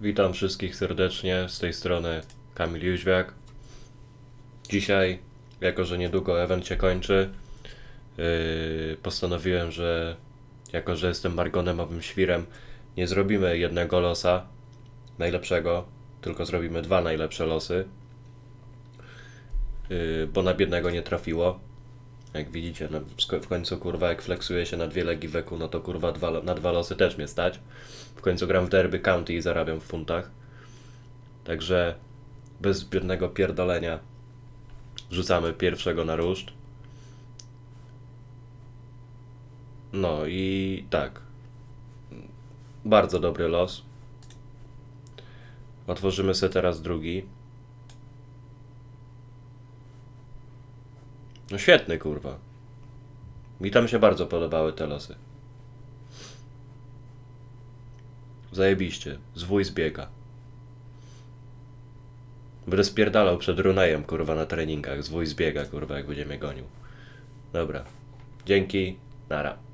Witam wszystkich serdecznie, z tej strony Kamil Jóźwiak. Dzisiaj, jako że niedługo event się kończy, yy, postanowiłem, że jako że jestem margonemowym świrem, nie zrobimy jednego losa najlepszego, tylko zrobimy dwa najlepsze losy, yy, bo na biednego nie trafiło. Jak widzicie, no, w końcu kurwa jak flexuje się na dwie legi weku, no to kurwa dwa, na dwa losy też mnie stać. W końcu gram w Derby County i zarabiam w funtach. Także bez zbędnego pierdolenia rzucamy pierwszego na ruszt. No i tak. Bardzo dobry los. Otworzymy sobie teraz drugi. No świetny kurwa. Mi tam się bardzo podobały te losy. Zajebiście. Zwój zbiega. Będę spierdalał przed Runejem, kurwa, na treningach. Zwój zbiega, kurwa, jak będzie mnie gonił. Dobra. Dzięki. Nara.